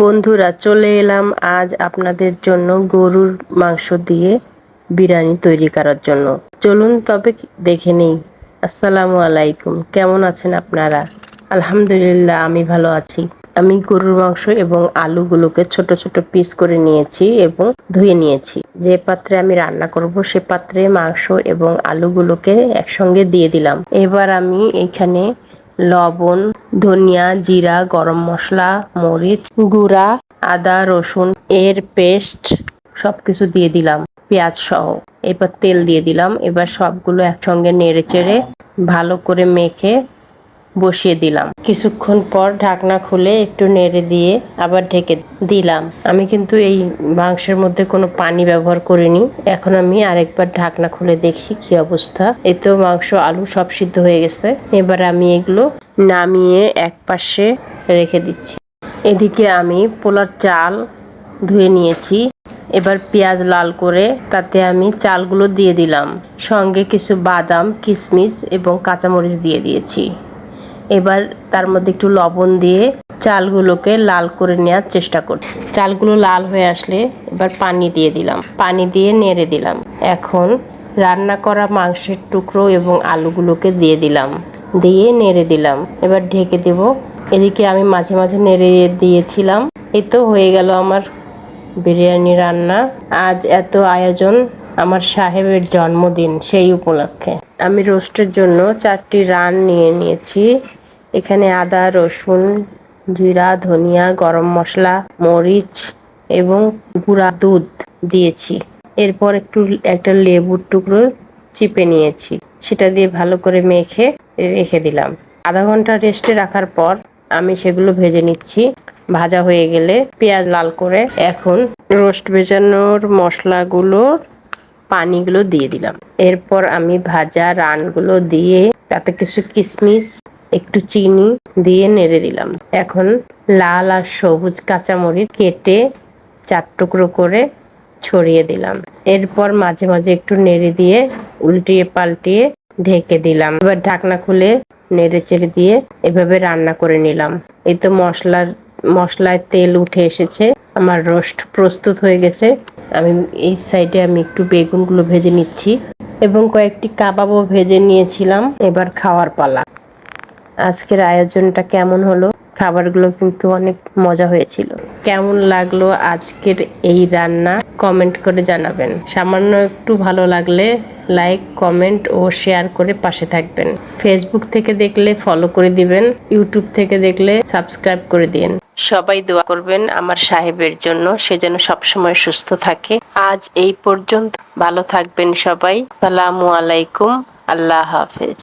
বন্ধুরা, চলে এলাম আজ আপনাদের জন্য গরুর মাংস দিয়ে বিরিয়ানি তৈরি করার জন্য। চলুন তবে দেখে নিই। আসসালামু আলাইকুম। কেমন আছেন আপনারা? আলহামদুলিল্লাহ, আমি ভালো আছি। আমি গরুর মাংস এবং আলুগুলোকে ছোট ছোট পিস করে নিয়েছি এবং ধুয়ে নিয়েছি। যে পাত্রে আমি রান্না করব, সে পাত্রে মাংস এবং আলুগুলোকে একসঙ্গে দিয়ে দিলাম। এবার আমি এখানে লবণ ধনিয়া, জিরা, গরম মশলা, মরিচ, গুঁড়া, আদা, রসুন, এর পেস্ট সব কিছু দিয়ে দিলাম, পেঁয়াজ সহ। এবার তেল দিয়ে দিলাম, এবার সবগুলো একসঙ্গে নেড়ে চেড়ে ভালো করে মেখে বসিয়ে দিলাম। কিছুক্ষণ পর ঢাকনা খুলে একটু নেড়ে দিয়ে আবার ঢেকে দিলাম। আমি কিন্তু এই মাংসের মধ্যে কোনো পানি ব্যবহার করিনি। এখন আমি আরেকবার ঢাকনা খুলে দেখছি কি অবস্থা। এতেও মাংস, আলু সব সিদ্ধ হয়ে গেছে। এবার আমি এগুলো নামিয়ে এক পাশে রেখে দিচ্ছি। এদিকে আমি পোলার চাল ধুয়ে নিয়েছি। এবার পেঁয়াজ লাল করে তাতে আমি চালগুলো দিয়ে দিলাম। সঙ্গে কিছু বাদাম কিশমিশ এবং কাঁচামরিচ দিয়ে দিয়েছি। এবার তার মধ্যে একটু লবণ দিয়ে চালগুলোকে লাল করে নেওয়ার চেষ্টা করছি চালগুলো লাল হয়ে আসলে এবার পানি দিয়ে দিলাম। পানি দিয়ে নেড়ে দিলাম। এখন রান্না করা মাংসের টুকরো এবং আলুগুলোকে দিয়ে দিলাম। দিয়ে নেড়ে দিলাম। এবার ঢেকে দেব। এদিকে আমি মাঝে মাঝে নেড়ে দিয়েছিলাম। এই তো হয়ে গেল আমার বিরিয়ানি রান্না। আজ এত আয়োজন আমার সাহেবের জন্মদিন সেই উপলক্ষে। আমি রোস্টের জন্য চারটি রান নিয়ে নিয়েছি। এখানে আদা, রসুন, জিরা, ধনিয়া, গরম মশলা, মরিচ এবং গুঁড়া দুধ দিয়েছি। এরপর একটু, একটা লেবুর টুকরো চিপে নিয়েছি। সেটা দিয়ে ভালো করে মেখে রেখে দিলাম। আধা ঘণ্টা রেস্টে রাখার পর আমি সেগুলো ভেজে নিচ্ছি। ভাজা হয়ে গেলে পেঁয়াজ লাল করে এখন রোস্ট ভেজানোর মশলাগুলো, পানিগুলো দিয়ে দিলাম। এরপর আমি ভাজা রানগুলো দিয়ে তাতে কিছু কিশমিশ একটু চিনি দিয়ে নেড়ে দিলাম। এখন লাল আর সবুজ কাঁচামরিচ কেটে চার টুকরো করে ছড়িয়ে দিলাম। এরপর মাঝে মাঝে একটু নেড়ে দিয়ে উল্টিয়ে পাল্টিয়ে ঢেকে দিলাম। এবার ঢাকনা খুলে নেড়ে চেড়ে দিয়ে এভাবে রান্না করে নিলাম। এই তো মশলার, মশলায় তেল উঠে এসেছে। আমার রোস্ট প্রস্তুত হয়ে গেছে। আমি এই সাইডে আমি একটু বেগুনগুলো ভেজে নিচ্ছি এবং কয়েকটি কাবাবও ভেজে নিয়েছিলাম। এবার খাওয়ার পালা। আজকের আয়োজনটা কেমন হলো? খাবারগুলো কিন্তু অনেক মজা হয়েছিল। কেমন লাগল আজকের এই রান্না? কমেন্ট করে জানাবেন। সামান্য একটু ভালো লাগলে লাইক, কমেন্ট ও শেয়ার করে পাশে থাকবেন। ফেসবুক থেকে দেখলে ফলো করে দিবেন, ইউটিউব থেকে দেখলে সাবস্ক্রাইব করে দিন। সবাই দোয়া করবেন আমার সাহেবের জন্য, সে যেন সবসময় সুস্থ থাকে। আজ এই পর্যন্ত, ভালো থাকবেন সবাই। সালামু আলাইকুম, আল্লাহ হাফেজ।